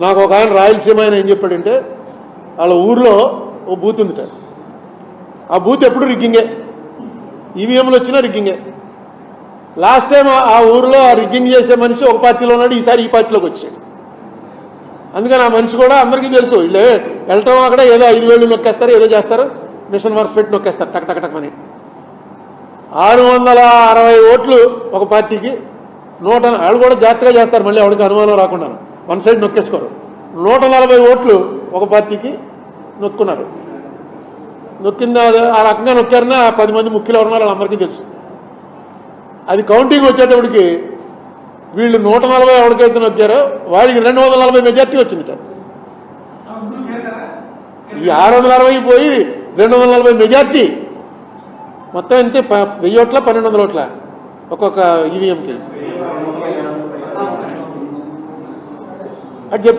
నాకు ఒక ఆయన రాయలసీమ ఆయన ఏం చెప్పాడంటే వాళ్ళ ఊర్లో ఓ బూత్ ఉందిట. ఆ బూత్ ఎప్పుడు రిగ్గింగే? ఈవీఎంలు వచ్చినా రిగ్గింగే. లాస్ట్ టైం ఆ- ఊర్లో ఊరిలో ఆ రిగ్గింగ్ చేసే మనిషి ఒక పార్టీలో ఉన్నాడు ఈసారి ఈ పార్టీలోకి వచ్చాడు. అందుకని ఆ మనిషి కూడా అందరికీ తెలుసు వీళ్ళు వెళ్ళటం అక్కడ ఏదో ఐదు వేలు నొక్కేస్తారు ఏదో చేస్తారు మిషన్ వర్స్ పెట్టి నొక్కేస్తారు టక్ టక్ టక్ అని ఆరు వందల అరవై ఓట్లు ఒక పార్టీకి నూట వాళ్ళు కూడా జాగ్రత్తగా చేస్తారు మళ్ళీ ఎవరికి అనుమానం రాకుండా. వన్ సైడ్ నొక్కేసుకోరు. నూట నలభై ఓట్లు ఒక పార్టీకి నొక్కున్నారు. నొక్కింది అది ఆ రకంగా నొక్కారని ఆ పది మంది ముఖ్యులు ఉన్నారో వాళ్ళందరికీ తెలుసు. అది కౌంటింగ్ వచ్చేటప్పటికి వీళ్ళు నూట నలభై ఎవరికైతే నొక్కారో వాడికి రెండు వందల నలభై మెజార్టీ వచ్చింది ఈ ఆరు వందల అరవై పోయి రెండు వందల నలభై మెజార్టీ. మొత్తం అంటే ప- వెయ్యి ఓట్ల? పన్నెండు వందల ఓట్ల? ఒక్కొక్క ఈవీఎంకి అది చెప్పి